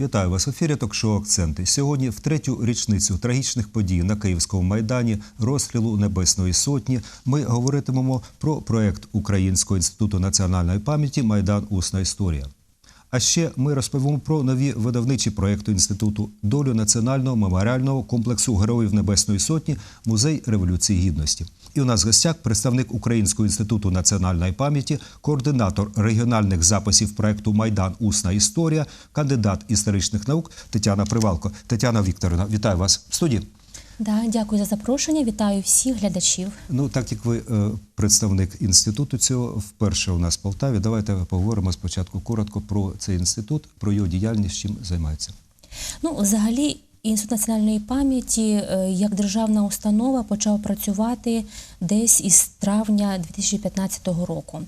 Вітаю вас в ефірі ток-шоу Акценти. Сьогодні, в третю річницю трагічних подій на Київському майдані, розстрілу Небесної Сотні, ми говоритимемо про проект Українського інституту національної пам'яті Майдан Усна історія. А ще ми розповімо про нові видавничі проекти інституту долю національного меморіального комплексу Героїв Небесної Сотні, музей Революції Гідності. І у нас в гостях представник Українського інституту національної пам'яті, координатор регіональних записів проекту Майдан Усна історія, кандидат історичних наук Тетяна Привалко. Тетяна Вікторовна, вітаю вас в студії. Да, дякую за запрошення. Вітаю всіх глядачів. Ну, так як ви е, представник інституту цього вперше у нас в Полтаві, давайте поговоримо спочатку коротко про цей інститут, про його діяльність, чим займається. Ну, взагалі, інститут національної пам'яті е, як державна установа почав працювати десь із травня 2015 року.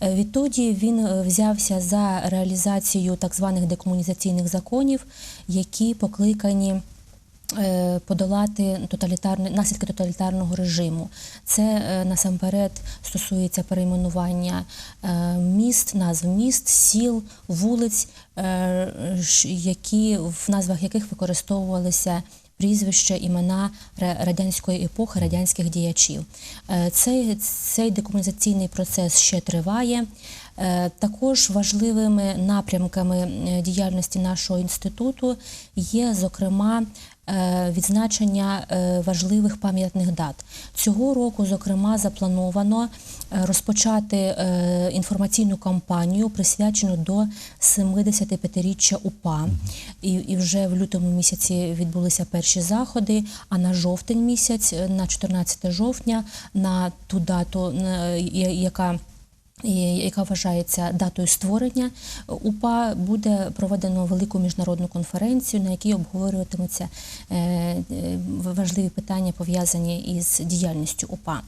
Е, Відтоді він взявся за реалізацію так званих декомунізаційних законів, які покликані. Е, Подолати тоталітарні наслідки тоталітарного режиму. Це е, насамперед стосується перейменування е, міст, назв міст, сіл, вулиць, які в назвах яких використовувалися прізвища, імена радянської епохи, радянських діячів. Цей, цей декомунізаційний процес ще триває. Також важливими напрямками діяльності нашого інституту є, зокрема, відзначення е, важливих пам'ятних дат. Цього року, зокрема, заплановано е, розпочати е, інформаційну кампанію, присвячену до 75-річчя УПА. І, і вже в лютому місяці відбулися перші заходи. А на жовтень місяць, е, на 14 жовтня, на ту дату, яка яка вважається датою створення УПА, буде проведено велику міжнародну конференцію, на якій обговорюватимуться е, е, важливі питання пов'язані із діяльністю УПА.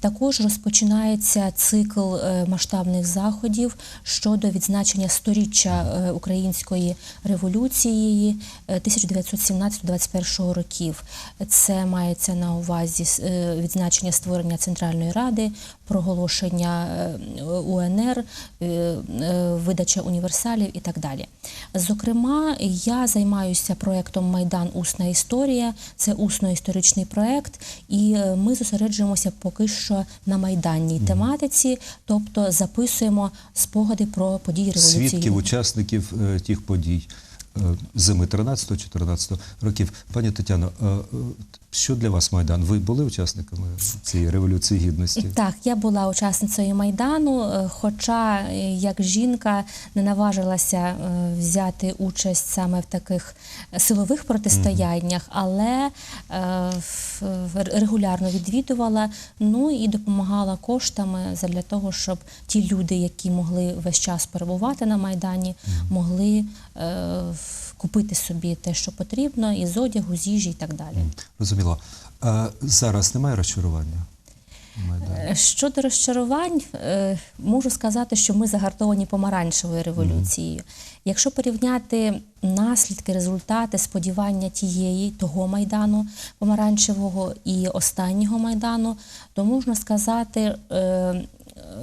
Також розпочинається цикл е, масштабних заходів щодо відзначення сторіччя української революції е, 1917-21 років. Це мається на увазі відзначення створення Центральної Ради, проголошення УНР, е, е, видача універсалів і так далі. Зокрема, я займаюся проєктом Майдан Усна історія. Це усно-історичний проєкт, і е, ми зосереджуємося поки що на майданній тематиці, тобто записуємо спогади про події революції. Свідків, учасників тих подій зими 13-14 років. Пані Тетяно, що для вас Майдан? Ви були учасниками цієї революції гідності? Так, я була учасницею майдану, е, хоча е, як жінка не наважилася е, взяти участь саме в таких силових протистояннях, але регулярно відвідувала, ну і допомагала коштами для того, щоб ті люди, які могли весь час перебувати на майдані, могли купити собі те, що потрібно, із одягу, з їжі і так далі. Розуміло. А зараз немає розчарування? у Щодо розчарувань, е, можу сказати, що ми загартовані помаранчевою революцією. Якщо порівняти наслідки, результати, сподівання тієї того майдану помаранчевого і останнього майдану, то можна сказати.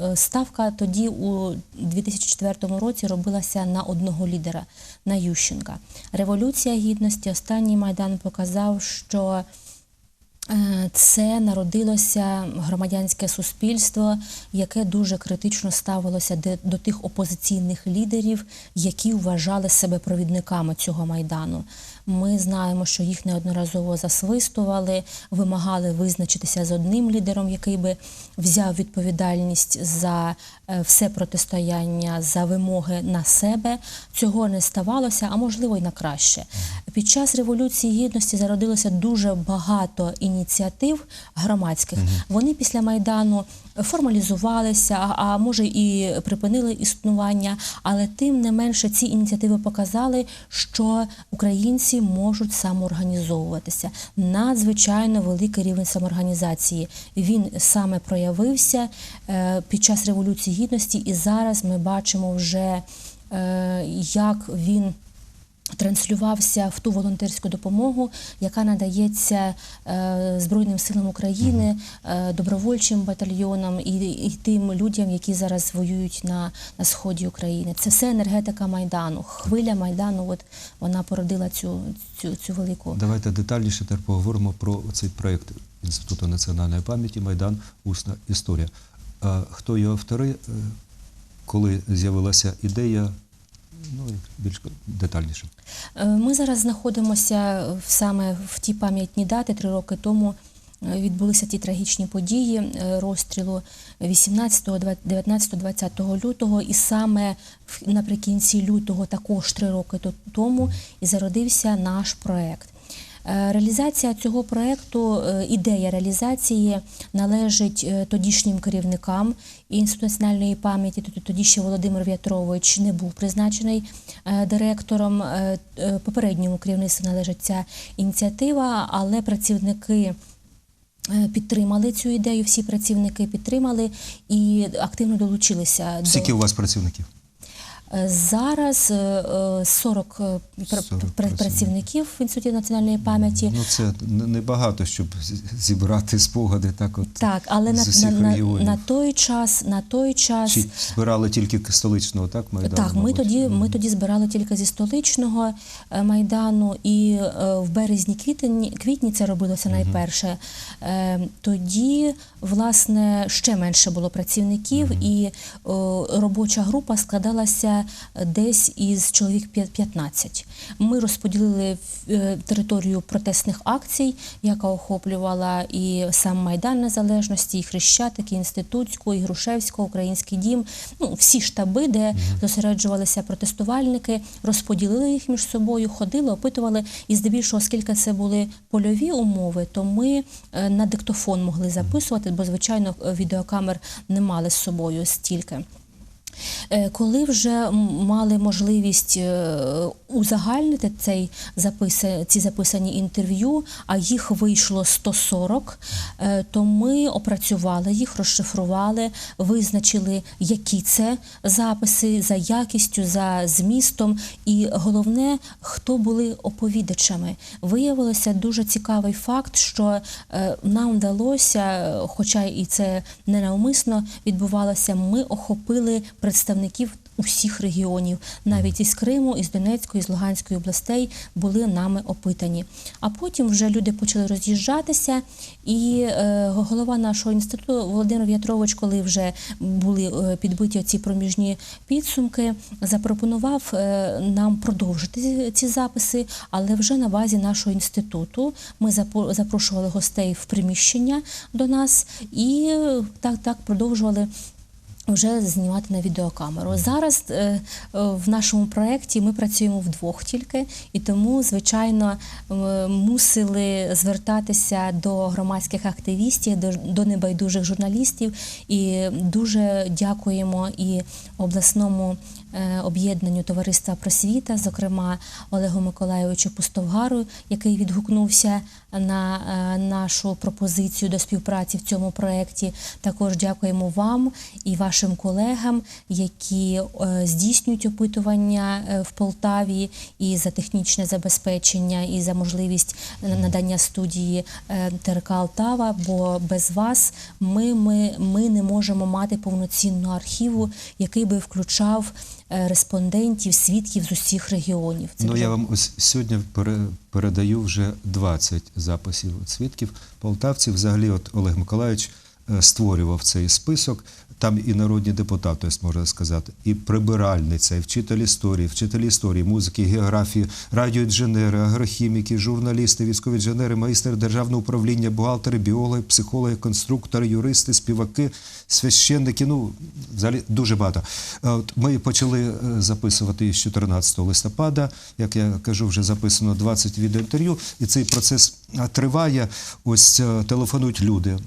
Е, Ставка тоді у 2004 році робилася на одного лідера на Ющенка. Революція гідності, останній майдан показав, що Е, Це народилося громадянське суспільство, яке дуже критично ставилося до тих опозиційних лідерів, які вважали себе провідниками цього майдану. Ми знаємо, що їх неодноразово засвистували, вимагали визначитися з одним лідером, який би взяв відповідальність за е, все протистояння, за вимоги на себе. Цього не ставалося, а можливо й на краще. Під час революції гідності зародилося дуже багато ініціатив громадських. Вони після майдану формалізувалися, а- може і припинили існування. Але тим не менше ці ініціативи показали, що українці можуть самоорганізовуватися. Надзвичайно великий рівень самоорганізації. Він саме проявився е, під час революції гідності, і зараз ми бачимо вже, е, як він Транслювався в ту волонтерську допомогу, яка надається е, Збройним силам України, е, добровольчим батальйонам і, і тим людям, які зараз воюють на, на сході України. Це все енергетика майдану. Хвиля майдану. От вона породила цю, цю, цю велику Давайте детальніше тепер поговоримо про цей проєкт Інституту національної пам'яті Майдан Усна історія. А хто його автори, е, коли з'явилася ідея, ну і більш детальніше. Е, Ми зараз знаходимося саме в ті пам'ятні дати. Три роки тому е, відбулися ті трагічні події е, розстрілу 18, 19, 20 лютого. І саме наприкінці лютого, також три роки тому, і зародився наш проект. Е, Реалізація цього проекту, е, ідея реалізації належить е, тодішнім керівникам Інституту національної пам'яті. Т- Тоді ще Володимир В'ятрович не був призначений директором. Попередньому керівництву належить ця ініціатива, але працівники. Підтримали цю ідею, всі працівники підтримали і активно долучилися Скільки до у вас працівників? Е, зараз е, е, 40 е, 40 працівників. в інституті національної пам'яті. Ну це не- небагато, щоб зібрати спогади так от. Так, але на, з усіх на, на, на той час, на той час Чи збирали тільки столичного, так, Майдану? так, ми тоді, ми тоді збирали тільки зі столичного е, майдану, і е, в березні квітні, квітні це робилося найперше. Е, Тоді, власне, ще менше було працівників, і робоча група складалася десь із чоловік п'ят- 15. Ми розподілили е, територію протестних акцій, яка охоплювала і сам Майдан Незалежності, і Хрещатик, і Інститутську, і Грушевську, Український дім. Ну, всі штаби, де зосереджувалися протестувальники, розподілили їх між собою, ходили, опитували. І здебільшого, оскільки це були польові умови, то ми е, на диктофон могли записувати, бо, звичайно, е, відеокамер не мали з собою стільки. Е, Коли вже мали можливість е, узагальнити цей записи, ці записані інтерв'ю, а їх вийшло 140, е, то ми опрацювали їх, розшифрували, визначили, які це записи за якістю, за змістом, і головне, хто були оповідачами. Виявилося дуже цікавий факт, що нам вдалося, хоча і це ненавмисно відбувалося, ми охопили представників усіх регіонів, навіть із Криму, із Донецької, з Луганської областей були нами опитані. А потім вже люди почали роз'їжджатися, і е, голова нашого інституту Володимир В'ятрович, коли вже були е, підбиті ці проміжні підсумки, запропонував е, нам продовжити ці записи, але вже на базі нашого інституту ми запрошували гостей в приміщення до нас і так, так продовжували вже знімати на відеокамеру. Зараз е, е, в нашому проєкті ми працюємо вдвох тільки, і тому, звичайно, мусили звертатися до громадських активістів, до, небайдужих журналістів. І дуже дякуємо і обласному об'єднанню товариства просвіта, зокрема Олегу Миколайовичу Пустовгару, який відгукнувся на е, нашу пропозицію до співпраці в цьому проєкті. Також дякуємо вам і вашим колегам, які е, здійснюють опитування е, в Полтаві і за технічне забезпечення, і за можливість надання студії е, ТРК Алтава. Бо без вас ми, ми, ми не можемо мати повноцінного архіву, який би включав е, респондентів, свідків з усіх регіонів. Це Ну, я вам ось сьогодні пере- передаю вже 20 записів свідків полтавців. Взагалі, от Олег Миколаївич е, створював цей список. Там і народні депутати, можна сказати, і прибиральниця, і вчитель історії, вчителі історії, музики, географії, радіоінженери, агрохіміки, журналісти, військові інженери, майстер державного управління, бухгалтери, біологи, психологи, конструктори, юристи, співаки, священники. Ну, взагалі дуже багато. Е, От ми почали е, записувати з 14 листопада. Як я кажу, вже записано 20 відеоінтерв'ю, і цей процес е, триває. Ось телефонують люди.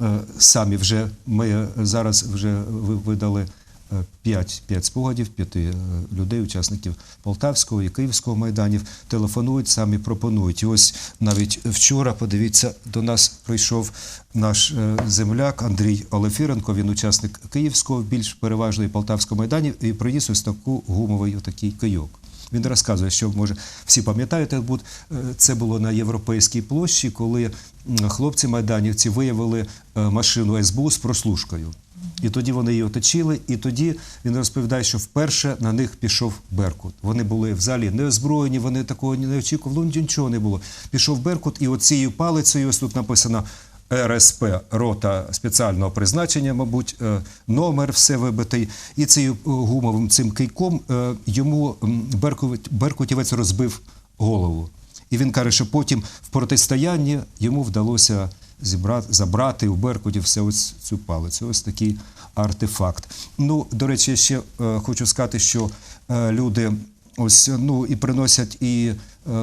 Е, Самі вже ми е, зараз вже ви- видали е, п'ять, п'ять спогадів, п'яти е, людей, учасників Полтавського і Київського майданів, телефонують, самі пропонують. І ось навіть вчора, подивіться, до нас прийшов наш е, земляк Андрій Олефіренко. Він учасник Київського, більш переважної Полтавського майданів, і приніс ось таку гумовий отакий кийок. Він розказує, що може всі пам'ятаєте, це було на європейській площі, коли хлопці майданівці виявили е, машину СБУ з прослушкою. І тоді вони її оточили, і тоді він розповідає, що вперше на них пішов Беркут. Вони були в залі не озброєні, вони такого не очікували, ну, нічого не було. Пішов Беркут, і оцією палицею, ось тут написано РСП, рота спеціального призначення, мабуть, е, номер все вибитий. І цією е, гумовим цим кийком е, йому Беркутівець розбив голову. І він каже, що потім в протистоянні йому вдалося зібрати, забрати у Беркуті все ось цю палицю. Ось такий артефакт. Ну, до речі, ще хочу сказати, що люди ось ну і приносять і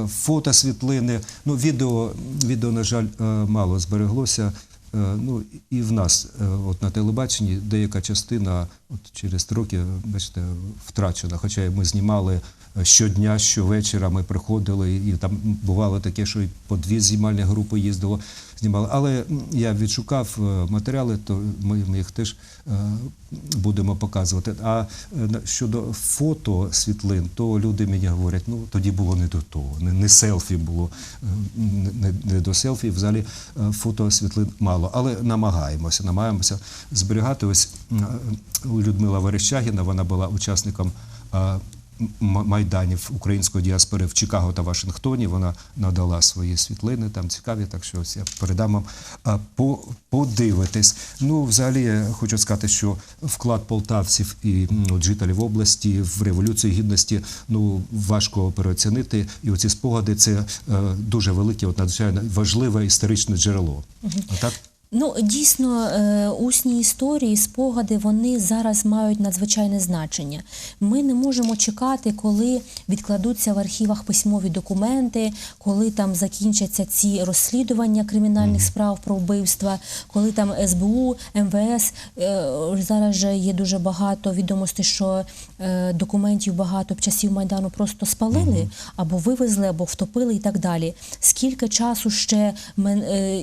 фото, світлини. Ну, відео, відео, на жаль, е, мало збереглося. Е, Ну і в нас, е, от на телебаченні, деяка частина от через роки, бачите, втрачена. Хоча ми знімали е, щодня, щовечора ми приходили, і там бувало таке, що і по дві знімальні групи їздило, знімали. Але я відшукав е, матеріали, то ми, їх теж е, будемо показувати. А е, щодо фото світлин, то люди мені говорять, ну тоді було не до того, не, не селфі було, не, не- до селфі. Взагалі фото світлин мало, але намагаємося, намагаємося зберігати. Ось Людмила Верещагіна, вона була учасником. Майданів української діаспори в Чикаго та Вашингтоні. Вона надала свої світлини, там цікаві, так що ось я передам вам по, подивитись. Ну, взагалі, я хочу сказати, що вклад полтавців і от, жителів області в революцію гідності ну важко переоцінити. І оці спогади це е, дуже велике, от надзвичайно важливе історичне джерело. А так? Ну, дійсно, е, усні історії, спогади, вони зараз мають надзвичайне значення. Ми не можемо чекати, коли відкладуться в архівах письмові документи, коли там закінчаться ці розслідування кримінальних справ про вбивства, коли там СБУ, МВС. е, Зараз же є дуже багато відомостей, що е, документів багато часів Майдану просто спалили або вивезли, або втопили і так далі. Скільки часу ще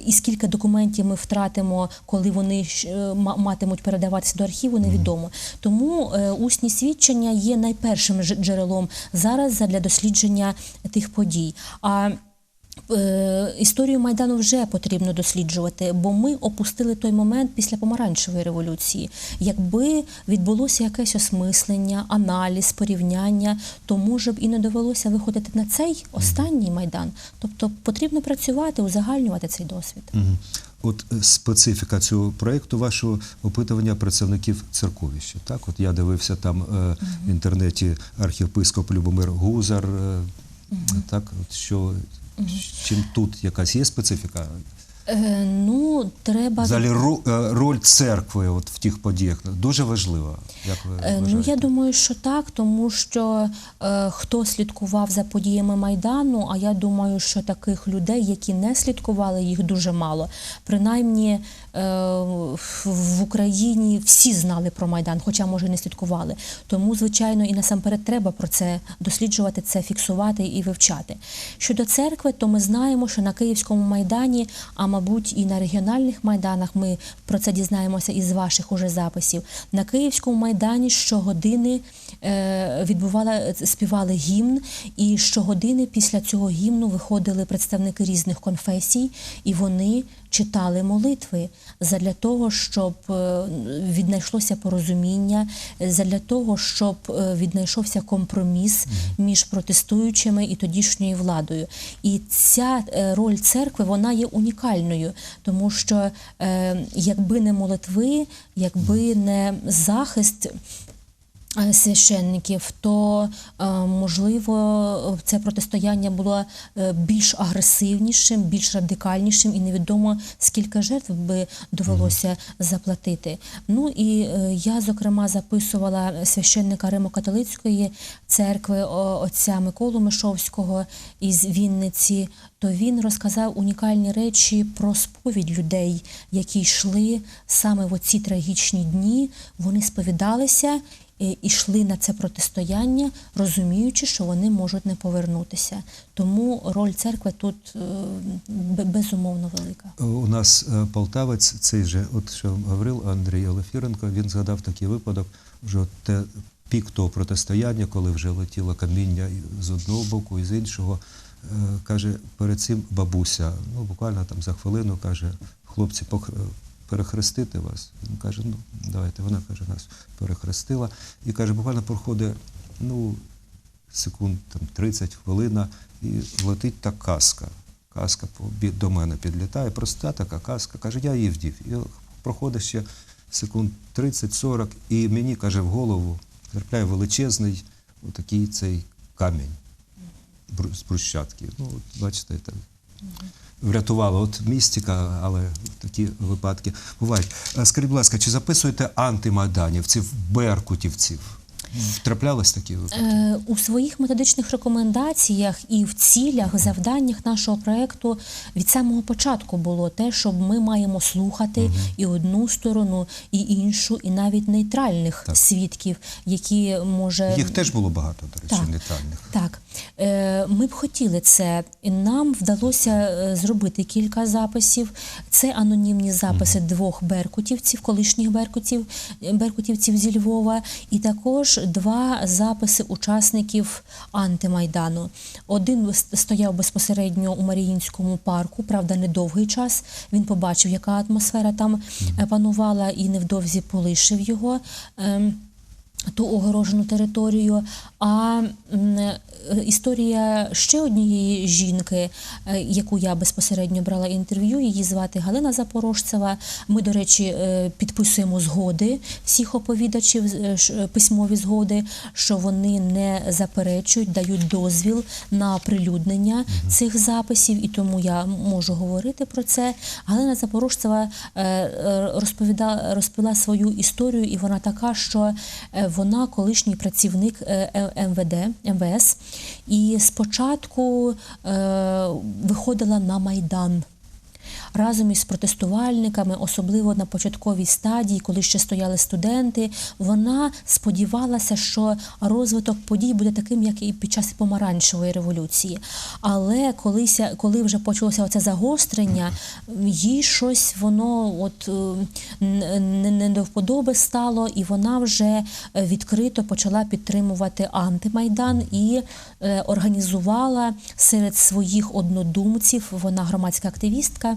і скільки документів ми втратимо, коли вони е, матимуть передаватися до архіву, невідомо. Тому е, усні свідчення є найпершим джерелом зараз для дослідження тих подій. А Е, Історію Майдану вже потрібно досліджувати, бо ми опустили той момент після помаранчевої революції. Якби відбулося якесь осмислення, аналіз, порівняння, то може б і не довелося виходити на цей останній майдан. Тобто потрібно працювати, узагальнювати цей досвід. От е, специфіка цього проєкту вашого опитування представників церковища. Так, от я дивився там е, в інтернеті архієпископ Любомир Гузар. Е, Так, от що чим тут якась є специфіка? Е, ну, треба Взагалі е, роль церкви от в тих подіях дуже важлива. Як ви вважаєте? Ну, я думаю, що так, тому що е, хто слідкував за подіями Майдану, а я думаю, що таких людей, які не слідкували, їх дуже мало. Принаймні в- в Україні всі знали про Майдан, хоча, може, не слідкували. Тому, звичайно, і насамперед треба про це досліджувати, це фіксувати і вивчати. Щодо церкви, то ми знаємо, що на Київському майдані, а мабуть, і на регіональних майданах, ми про це дізнаємося із ваших уже записів. На Київському майдані щогодини е, відбувала співали гімн, і щогодини після цього гімну виходили представники різних конфесій, і вони читали молитви задля того, щоб е, віднайшлося порозуміння, задля того, щоб е, віднайшовся компроміс між протестуючими і тодішньою владою. І ця е, роль церкви вона є унікальною, тому що якби не молитви, якби не захист. Е, Священників, то е, можливо це протистояння було е, більш агресивнішим, більш радикальнішим, і невідомо скільки жертв би довелося заплатити. Ну і я, зокрема, записувала священника Римо-католицької церкви отця Миколу Мишовського із Вінниці. То він розказав унікальні речі про сповідь людей, які йшли саме в оці трагічні дні. Вони сповідалися йшли на це протистояння, розуміючи, що вони можуть не повернутися. Тому роль церкви тут е, безумовно велика. У нас е, полтавець, цей же, от що говорив Андрій Олефіренко, він згадав такий випадок, вже те пік того протистояння, коли вже летіло каміння з одного боку і з іншого. Е, Каже, перед цим бабуся, ну буквально там за хвилину каже, хлопці, перехрестити вас. Він каже, ну давайте. Вона каже, нас перехрестила. І каже, буквально проходить ну, секунд там, 30 хвилина, і летить та каска. Каска до мене підлітає, проста така каска. Каже, я її вдів. І проходить ще секунд 30-40, і мені каже в голову трапляє величезний отакий цей камінь з брусчатки. Ну, от, бачите, так. Врятувала от містика, але такі випадки бувають. Е, Скажіть, будь ласка, чи записуєте антимайданівців, беркутівців? Траплялись такі випадки? Е, У своїх методичних рекомендаціях і в цілях, завданнях нашого проекту від самого початку було те, що ми маємо слухати і одну сторону, і іншу, і навіть нейтральних Так. свідків, які може Їх теж було багато, до речі, Так. нейтральних. Так, ми б хотіли це. Нам вдалося е, зробити кілька записів. Це анонімні записи двох беркутівців, колишніх беркутів, е, беркутівців зі Львова, і також два записи учасників антимайдану. Один стояв безпосередньо у Маріїнському парку, правда, недовгий час. Він побачив, яка атмосфера там е, панувала, і невдовзі полишив його. Ем, ту огорожену територію. А е, історія ще однієї жінки, е, яку я безпосередньо брала інтерв'ю, її звати Галина Запорожцева. Ми, до речі, е, підписуємо згоди всіх оповідачів, е, письмові згоди, що вони не заперечують, дають дозвіл на прилюднення цих записів, і тому я можу говорити про це. Галина Запорожцева е, е, розповіда, розповіла свою історію, і вона така, що е, вона колишній працівник е, Е- МВД, МВС, і спочатку е, виходила на Майдан. Разом із протестувальниками, особливо на початковій стадії, коли ще стояли студенти, вона сподівалася, що розвиток подій буде таким, як і під час помаранчевої революції. Але колися, коли вже почалося оце загострення, їй щось воно от е, не, до вподоби стало, і вона вже відкрито почала підтримувати антимайдан і е, організувала серед своїх однодумців, вона громадська активістка.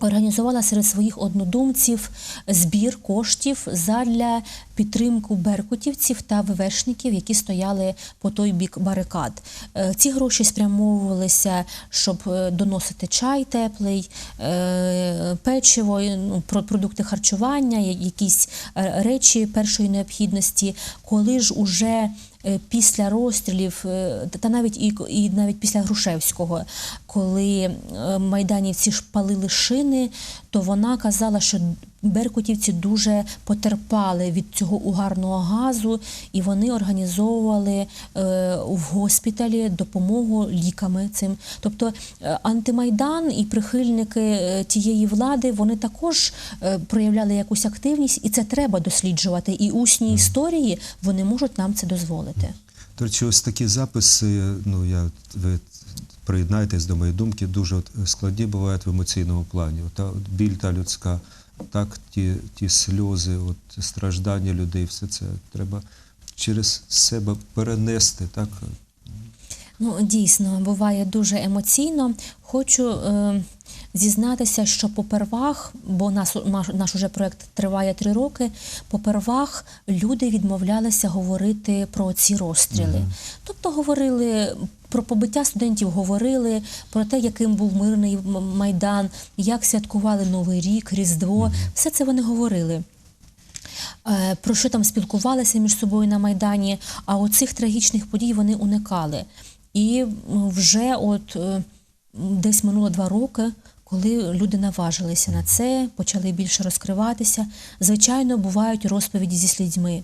Організувала серед своїх однодумців збір коштів задля підтримку беркутівців та ВВшників, які стояли по той бік барикад. Е, Ці гроші спрямовувалися, щоб е, доносити чай теплий, е, печиво, ну, про- продукти харчування, якісь речі першої необхідності. Коли ж уже після розстрілів, е, та- та навіть і, і навіть після Грушевського, коли е, майданівці ж палили шини, то вона казала, що беркутівці дуже потерпали від цього угарного газу, і вони організовували е, в госпіталі допомогу ліками цим. Тобто е, антимайдан і прихильники е, тієї влади вони також проявляли якусь активність, і це треба досліджувати. І усні історії вони можуть нам це дозволити. До речі, ось такі записи, ну я ви приєднаєтесь до моєї думки, дуже от складні бувають в емоційному плані. Та біль та людська, так ті, ті сльози, от страждання людей, все це треба через себе перенести. Так Ну, дійсно, буває дуже емоційно. Хочу е, зізнатися, що попервах, бо нас, наш, наш уже проект триває три роки, попервах люди відмовлялися говорити про ці розстріли. Тобто говорили про побиття студентів, говорили про те, яким був мирний майдан, як святкували Новий рік, Різдво. Все це вони говорили. Е, про що там спілкувалися між собою на Майдані, а оцих трагічних подій вони уникали. І вже от е, десь минуло два роки, коли люди наважилися на це, почали більше розкриватися. Звичайно, бувають розповіді зі слідьми.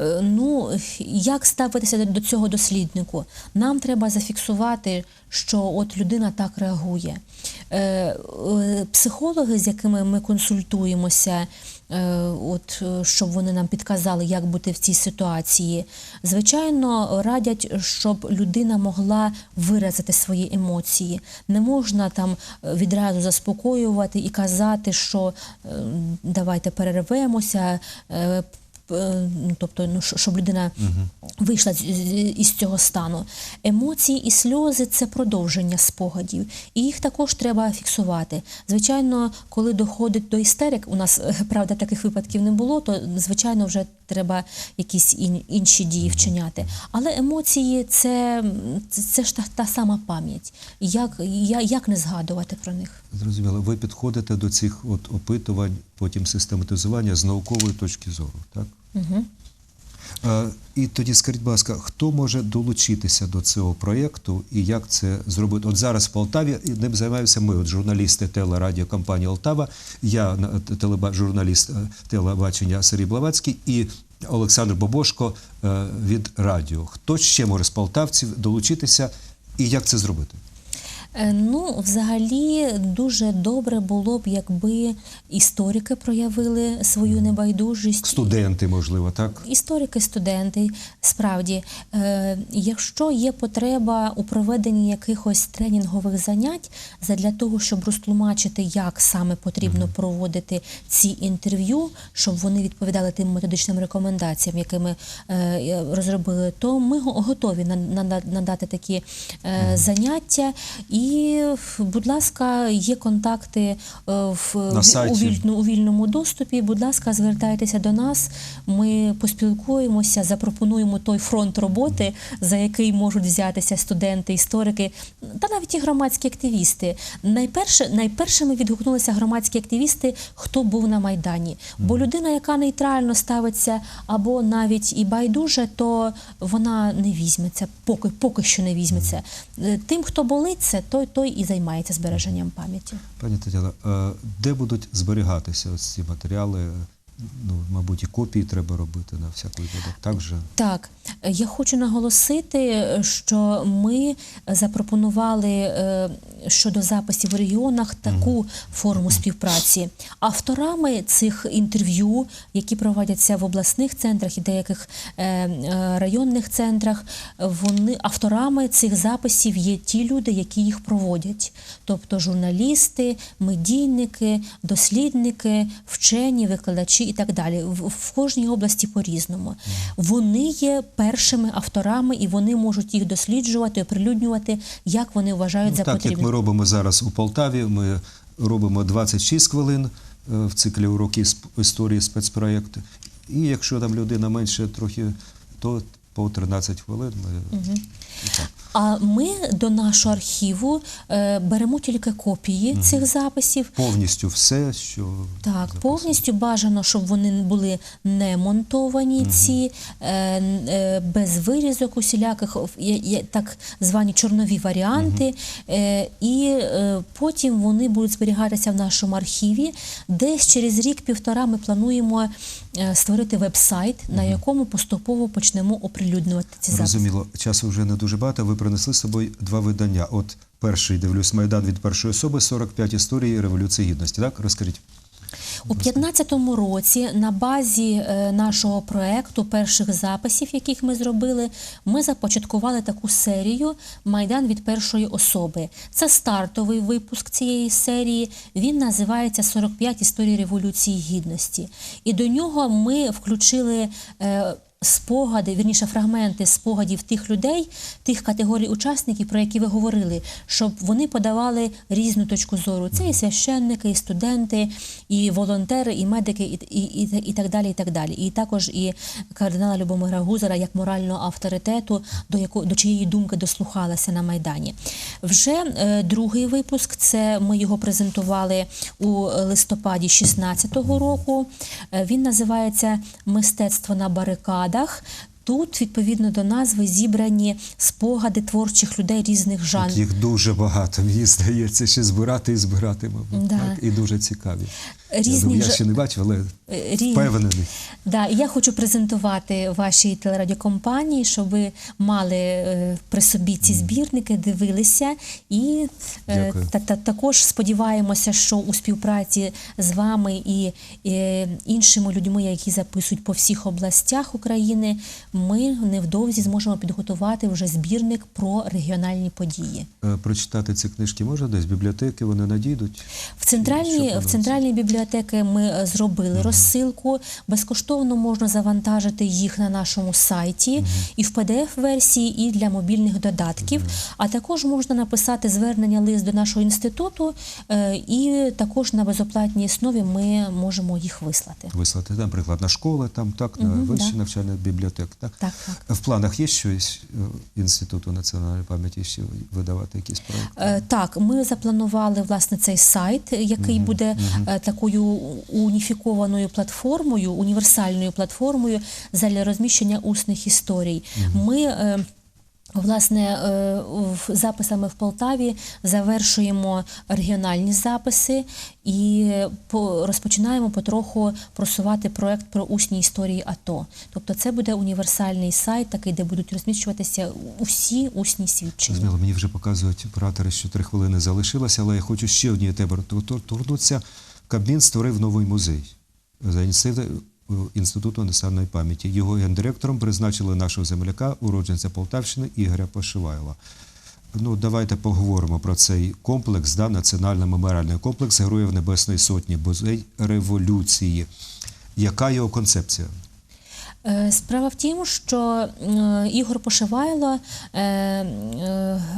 Е, Ну, як ставитися до цього досліднику? Нам треба зафіксувати, що от людина так реагує. Е, е, Психологи, з якими ми консультуємося, от щоб вони нам підказали, як бути в цій ситуації, звичайно, радять, щоб людина могла виразити свої емоції. Не можна там відразу заспокоювати і казати, що давайте перервемося. Е, ну, тобто, ну, щоб людина вийшла із цього стану. Емоції і сльози це продовження спогадів, і їх також треба фіксувати. Звичайно, коли доходить до істерик, у нас е, правда таких випадків не було, то звичайно вже треба якісь інші дії вчиняти. Але емоції це, це, це ж та, та сама пам'ять. Як, я- як не згадувати про них? Зрозуміло, ви підходите до цих от опитувань, потім систематизування з наукової точки зору, так? Угу. Е, І тоді скажіть, будь ласка, хто може долучитися до цього проєкту і як це зробити? От зараз в Полтаві ним займаємося ми, от журналісти телерадіокомпанії Олтава, я на- телеба, журналіст е, телебачення Сергій Блавацький і Олександр Бобошко е, від радіо. Хто ще може з полтавців долучитися і як це зробити? Е, Ну, взагалі, дуже добре було б, якби історики проявили свою небайдужість. Студенти, можливо, так? Історики, студенти, справді, е, якщо є потреба у проведенні якихось тренінгових занять для того, щоб розтлумачити, як саме потрібно проводити ці інтерв'ю, щоб вони відповідали тим методичним рекомендаціям, які ми е, розробили, то ми готові на- на- надати такі е, заняття. І, будь ласка, є контакти е, в На у сайті. віль- ну, у вільному доступі. Будь ласка, звертайтеся до нас. Ми поспілкуємося, запропонуємо той фронт роботи, за який можуть взятися студенти, історики та навіть і громадські активісти. Найперше, найпершими відгукнулися громадські активісти, хто був на майдані. Бо людина, яка нейтрально ставиться або навіть і байдуже, то вона не візьметься, поки поки що не візьметься. Е, Тим, хто болиться, той той і займається збереженням пам'яті. Пані Тетяна, е, де будуть зберігатися ось ці матеріали? Ну, мабуть, і копії треба робити на всяк випадок. Так же? Так, я хочу наголосити, що ми запропонували е, щодо записів у регіонах таку форму співпраці. Авторами цих інтерв'ю, які проводяться в обласних центрах і деяких е, е, районних центрах, вони авторами цих записів є ті люди, які їх проводять, тобто журналісти, медійники, дослідники, вчені, викладачі і так далі. В, в кожній області по-різному. Вони є першими авторами, і вони можуть їх досліджувати, оприлюднювати, як вони вважають Ну, за так, як ми робимо зараз у Полтаві, ми робимо 26 хвилин е, в циклі уроки з історії спецпроєкту. І якщо там людина менше трохи, то по 13 хвилин ми так. А ми до нашого архіву е, беремо тільки копії цих записів. повністю все, що Так, записано. повністю бажано, щоб вони були не монтовані, ці е, е, без вирізок усіляких, є- є так звані чорнові варіанти. Е, і е, потім вони будуть зберігатися в нашому архіві. Десь через рік-півтора ми плануємо е, створити веб-сайт, на якому поступово почнемо оприлюднювати ці записи. Зрозуміло, часу вже не дуже багато. Ви принесли з собою два видання. От перший дивлюсь Майдан від першої особи, 45 історії Революції Гідності. Так, розкажіть. У 2015 році на базі е, нашого проекту перших записів, яких ми зробили, ми започаткували таку серію Майдан від першої особи. Це стартовий випуск цієї серії. Він називається «45 історій революції гідності. І до нього ми включили. Спогади, вірніше фрагменти спогадів тих людей, тих категорій учасників, про які ви говорили, щоб вони подавали різну точку зору. Це і священники, і студенти, і волонтери, і медики, і, і, і, і так далі. І так далі. І також і кардинала Любомира Гузара як морального авторитету, до яко, до чиєї думки дослухалася на майдані. Вже е, другий випуск. Це ми його презентували у листопаді 16-го року. Е, він називається Мистецтво на барикадах радах Тут, відповідно до назви, зібрані спогади творчих людей різних жанрів. їх дуже багато. Мені здається, ще збирати і збирати, мабуть. Да. Так? І дуже цікаві. я, думаю, я ще не бачив, але Е, рі- впевнений. Да, і я хочу презентувати вашій телерадіокомпанії, щоб ви мали е, при собі ці збірники, дивилися. І е, та, та, також сподіваємося, що у співпраці з вами і е, іншими людьми, які записують по всіх областях України, ми невдовзі зможемо підготувати вже збірник про регіональні події. Е, Прочитати ці книжки можна десь? Бібліотеки вони надійдуть? В центральній, Що в центральній бібліотеки ми е, зробили розсилку. Безкоштовно можна завантажити їх на нашому сайті і в PDF-версії, і для мобільних додатків. А також можна написати звернення лист до нашого інституту, е, і також на безоплатній основі ми можемо їх вислати. Вислати, наприклад, на школи, там, так, на Мгм, вищі да. навчальні бібліотеки. Так? Так, так. В планах є щось е, Інституту національної пам'яті ще видавати якісь проекти? Е, Так, ми запланували власне цей сайт, який буде е, такою уніфікованою платформою, універсальною платформою для розміщення усних історій. Ми е, Власне, е, записами в Полтаві завершуємо регіональні записи і по- розпочинаємо потроху просувати проект про усні історії АТО. Тобто, це буде універсальний сайт, такий, де будуть розміщуватися усі усні свідчення. Зрозуміло, мені вже показують оператори, що три хвилини залишилося, але я хочу ще однієї тебе торкнутися. Кабмін створив новий музей за ініціативи е, Інституту національної пам'яті. Його гендиректором призначили нашого земляка, уродженця Полтавщини Ігоря Пошивайла. Ну, давайте поговоримо про цей комплекс, да, національний меморіальний комплекс Героїв Небесної Сотні, музей революції. Яка його концепція? Е, Справа в тім, що е, Ігор Пошивайло, е,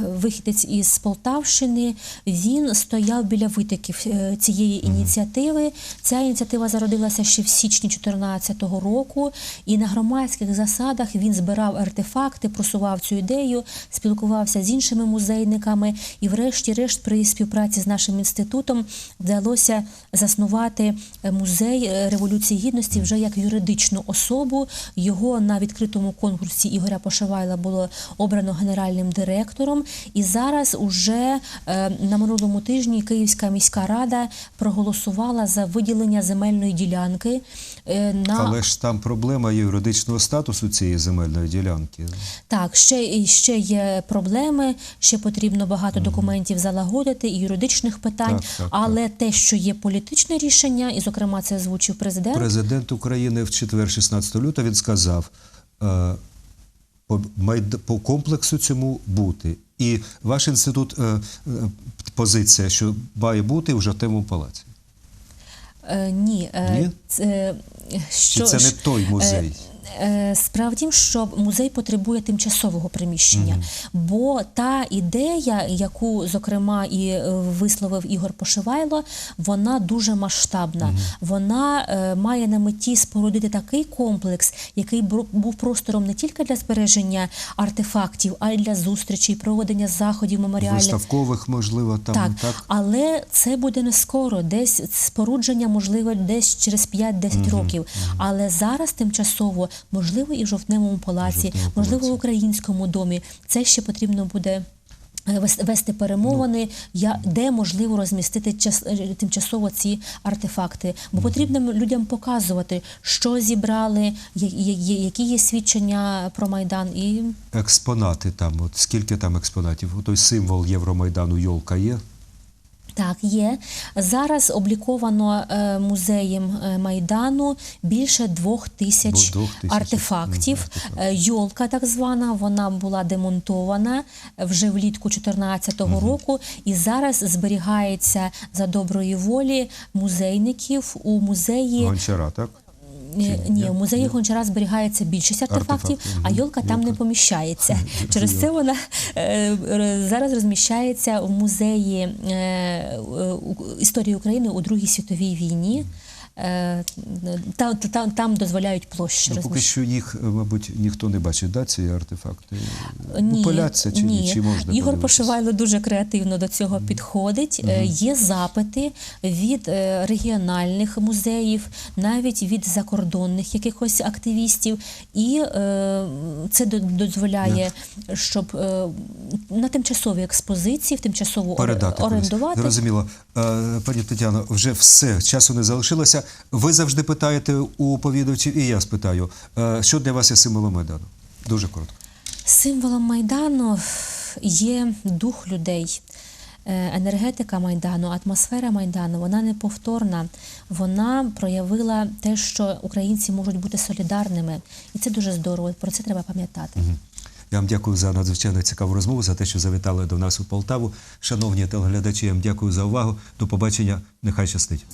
вихідець із Полтавщини, він стояв біля витоків цієї ініціативи. Ця ініціатива зародилася ще в січні 2014 року, і на громадських засадах він збирав артефакти, просував цю ідею, спілкувався з іншими музейниками. І, врешті-решт, при співпраці з нашим інститутом вдалося заснувати музей революції гідності вже як юридичну особу. Його на відкритому конкурсі Ігоря Пошивайла було обрано генеральним директором. І зараз уже е, на минулому тижні Київська міська рада проголосувала за виділення земельної ділянки на Але ж там проблема юридичного статусу цієї земельної ділянки. Так, ще, ще є проблеми, ще потрібно багато документів залагодити і юридичних питань. Так, так, але те, що є політичне рішення, і зокрема це озвучив президент. Президент України в четвер, 16 лютого, він сказав е, по, комплексу цьому бути. І ваш інститут е, е, позиція, що має бути вже в тему палаці. Е, ні, е, Ні? Це, що, Чи це не той музей? Е, тім, що музей потребує тимчасового приміщення, бо та ідея, яку зокрема і е, висловив Ігор Пошивайло, вона дуже масштабна. Вона е, має на меті спорудити такий комплекс, який був простором не тільки для збереження артефактів, а й для зустрічей, проведення заходів меморіальних. Виставкових, можливо, там Так, так. але це буде не скоро. Десь спорудження можливо десь через 5-10 років. Але зараз тимчасово, можливо, і в жовтневому палаці, Жовтневому можливо, палаці. в українському домі. Це ще потрібно буде. е, Вести перемовини, я де можливо розмістити час е, тимчасово ці артефакти, бо потрібно людям показувати, що зібрали, які є свідчення про майдан, і Експонати там, от скільки там експонатів? Той символ Євромайдану Йолка є. Так, є. Зараз обліковано е, музеєм е, Майдану більше двох тисяч артефактів. Е, Йолка, так звана, вона була демонтована вже влітку 2014 року, і зараз зберігається за доброї волі музейників у музеї. Гончара, так? Ні, ні, в музеї гончара зберігається більшість артефактів, Артефакт. а йолка там не поміщається. Через це вона е, зараз розміщається в музеї е, історії України у Другій світовій війні. Е, Там, там, там дозволяють площі Ну, поки що їх, е, мабуть, ніхто не бачить, да, ці артефакти? Ні, Ну, Поляться чи ні? Чи можна Ігор подивитися? Пошивайло дуже креативно до цього підходить. Е, Є запити від е, регіональних музеїв, навіть від закордонних якихось активістів, і е, це до- дозволяє, щоб е, на тимчасовій експозиції, в тимчасову ор- передати орендувати. Зрозуміло. Е, Пані Тетяно, вже все, часу не залишилося. Ви завжди питаєте у повідувачів, і я спитаю, е, що для вас є символом Майдану? Дуже коротко. Символом Майдану є дух людей. е, енергетика Майдану, атмосфера Майдану, вона неповторна. Вона проявила те, що українці можуть бути солідарними. І це дуже здорово. Про це треба пам'ятати. Я вам дякую за надзвичайно цікаву розмову, за те, що завітали до нас у Полтаву. Шановні телеглядачі, я вам дякую за увагу. До побачення. Нехай щастить.